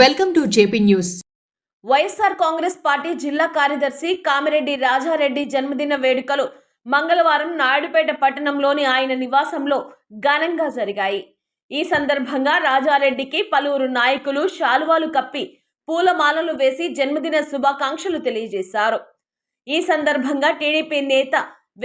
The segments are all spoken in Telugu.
Welcome to JP news. YSR Congress party జిల్లా కార్యదర్శి కామిరెడ్డి రాజారెడ్డి జన్మదిన వేడుకలు మంగళవారం నాయుడుపేట పట్టణంలోని ఆయన నివాసంలో ఘనంగా జరిగాయి. ఈ సందర్భంగా రాజారెడ్డికి పలువురు నాయకులు శాలువాలు కప్పి పూలమాలలు వేసి జన్మదిన శుభాకాంక్షలు తెలియజేశారు. ఈ సందర్భంగా టీడీపీ నేత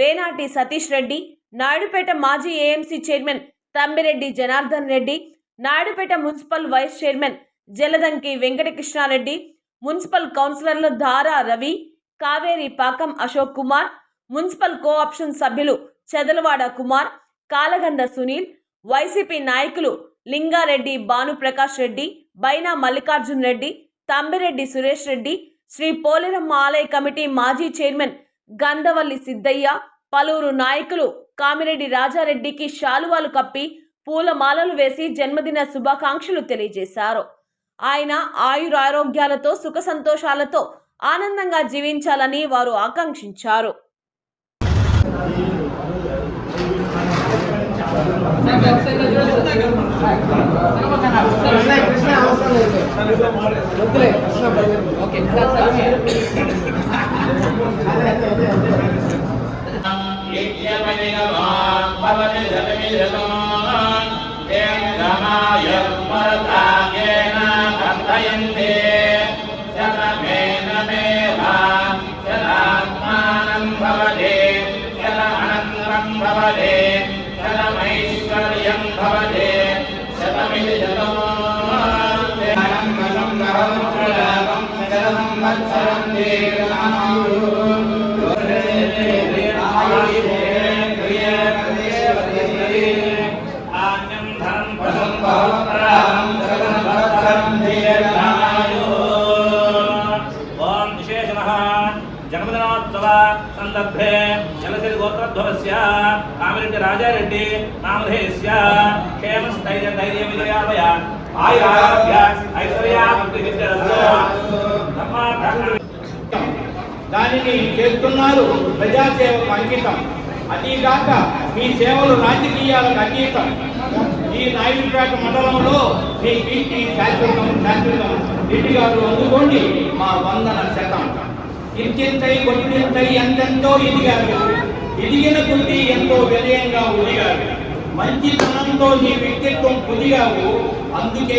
వేనాటి సతీష్ రెడ్డి నాయుడుపేట మాజీ AMC chairman Tammireddy Janardhan Reddy Naidupeta municipal vice chairman Jaladanki Venkatakrishna Reddy municipal కౌన్సిలర్లు దారా రవి కావేరి పాకం అశోక్ కుమార్ మున్సిపల్ కోఆప్షన్ సభ్యులు Chedalavada Kumar Kalaganda Sunil Y C P నాయకులు లింగారెడ్డి భానుప్రకాష్ రెడ్డి బైనా మల్లికార్జున్ రెడ్డి తంబిరెడ్డి సురేష్ రెడ్డి శ్రీ పోలేరమ్మ ఆలయ కమిటీ మాజీ చైర్మన్ గంధవల్లి సిద్ధయ్య పలువురు నాయకులు కామిరెడ్డి రాజారెడ్డికి శాలువాలు కప్పి పూలమాలలు వేసి జన్మదిన శుభాకాంక్షలు తెలియజేశారు. ఆయన ఆయురారోగ్యాలతో సుఖ సంతోషాలతో ఆనందంగా జీవించాలని వారు ఆకాంక్షించారు యంతే సందర్భే జలసిరి గోత్రోద్భవస్య కామిరెడ్డి రాజారెడ్డి నామధేయస్య క్షేమస్థైర్య ధైర్య విజయాలయ ఆయురారోగ్య ఐశ్వర్యాభివృద్ధి విద్యరస్య దానిని చేస్తున్నారు ప్రజాసేవకు అంకితం. అదీగాక మీ సేవలు రాజకీయాలకు అతీతం. ఈ నాయుడుపేట మండలంలో మీ కీర్తి శాశ్వతం శాశ్వతం. రెడ్డి గారు అందుకోండి మా వందన శతం. ఇంతింతై కొట్టింతై ఎంతెంతో ఎదిగారు. ఎదిగిన కొద్దీ ఎంతో వినయంగా ఉదిగారు మంచితనంతో నీ వ్యక్తిత్వం పొదిగావు. అందుకే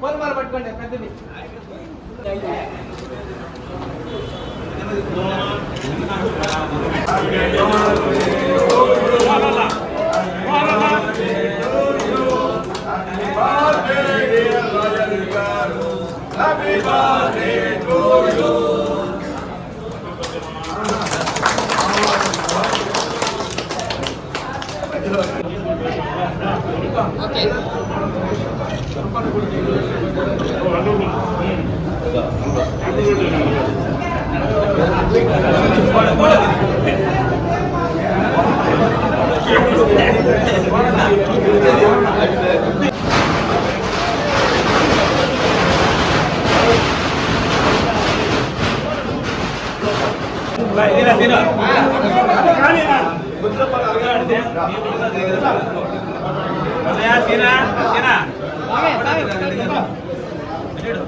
పొలమాల పట్టుకోండి పెద్దది Happy birthday! Sina, Sina. Sina. ಹೇಳು